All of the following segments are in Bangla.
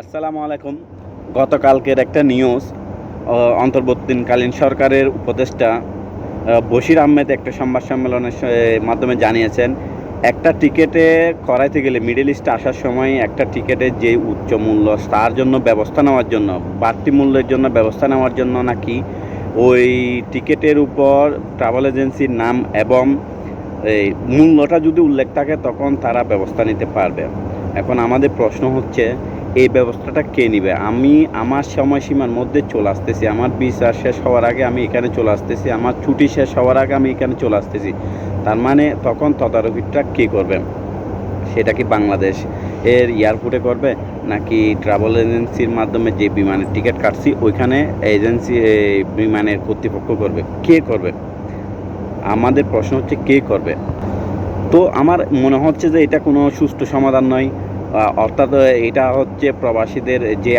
আসসালামু আলাইকুম। গতকালকের একটা নিউজ অন্তর্বর্তীকালীন সরকারের উপদেষ্টা বশির আহমেদ একটা সংবাদ সম্মেলনের মাধ্যমে জানিয়েছেন, একটা টিকেটে করাইতে গেলে মিডল ইস্টে আসার সময় একটা টিকেটের যে উচ্চ মূল্য, তার জন্য ব্যবস্থা নেওয়ার জন্য, বাড়তি মূল্যের জন্য ব্যবস্থা নেওয়ার জন্য নাকি ওই টিকেটের উপর ট্রাভেল এজেন্সির নাম এবং এই মূল্যটা যদি উল্লেখ থাকে, তখন তারা ব্যবস্থা নিতে পারবে। এখন আমাদের প্রশ্ন হচ্ছে এই ব্যবস্থাটা কে নিবে? আমি আমার সময়সীমার মধ্যে চলে আসতেছি। আমার বিচার শেষ হওয়ার আগে আমি এখানে চলে আসতেছি। আমার ছুটি শেষ হওয়ার আগে আমি এখানে চলে আসতেছি। তার মানে তখন তদারকিটা কে করবে? সেটা কি বাংলাদেশ এর এয়ারপোর্টে করবে? নাকি ট্রাভেল এজেন্সির মাধ্যমে যে বিমানের টিকিট কাটছি, ওইখানে এজেন্সি বিমানের কর্তৃপক্ষ করবে? কে করবে? আমাদের প্রশ্ন হচ্ছে কে করবে? তো আমার মনে হচ্ছে যে এটা কোনো সুষ্ঠু সমাধান নয়। অর্থাৎ এটা হচ্ছে প্রবাসীদের যে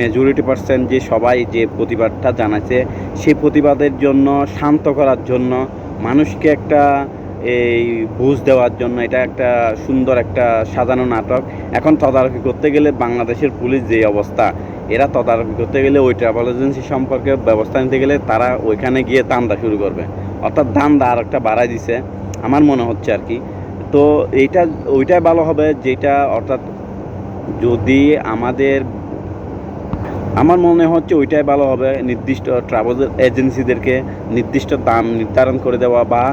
মেজরিটি পার্সেন্ট যে সবাই যে প্রতিবাদটা জানাচ্ছে সেই প্রতিবাদের জন্য, শান্ত করার জন্য, মানুষকে একটা, এই, বুঝ দেওয়ার জন্য, এটা একটা সুন্দর একটা সাজানো নাটক। এখন তদারকি করতে গেলে বাংলাদেশের পুলিশ যে অবস্থা, এরা তদারকি করতে গেলে ওই ট্রাভেল এজেন্সি সম্পর্কে ব্যবস্থা নিতে গেলে তারা ওইখানে গিয়ে দান্দা শুরু করবে। অর্থাৎ দান্দা আর একটা বাড়াই দিছে। আমার মনে হচ্ছে আর কি তো এইটা, ওইটাই ভালো হবে যেটা, অর্থাৎ যদি আমাদের, আমার মনে হচ্ছে ওইটাই ভালো হবে, নির্দিষ্ট ট্রাভেল এজেন্সিদেরকে নির্দিষ্ট দাম নির্ধারণ করে দেওয়া বা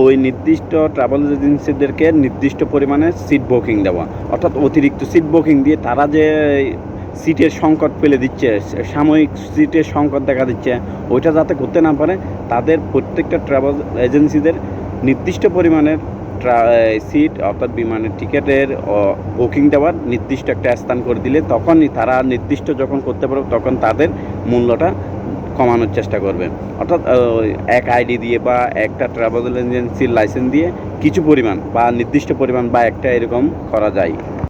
ওই নির্দিষ্ট ট্রাভেল এজেন্সিদেরকে নির্দিষ্ট পরিমাণে সিট বুকিং দেওয়া। অর্থাৎ অতিরিক্ত সিট বুকিং দিয়ে তারা যে সিটের সংকট ফেলে দিচ্ছে, সাময়িক সিটের সংকট দেখা দিচ্ছে, ওইটা যাতে করতে না পারে, তাদের প্রত্যেকটা ট্রাভেল এজেন্সিদের নির্দিষ্ট পরিমাণের সিট অর্থাৎ বিমানের টিকিটের বুকিং দেওয়ার নির্দিষ্ট একটা স্থান করে দিলে তখনই তারা নির্দিষ্ট যখন করতে পারবে তখন তাদের মূল্যটা কমানোর চেষ্টা করবে। অর্থাৎ এক আইডি দিয়ে বা একটা ট্রাভেল এজেন্সির লাইসেন্স দিয়ে কিছু পরিমাণ বা নির্দিষ্ট পরিমাণ বা একটা এরকম করা যায়।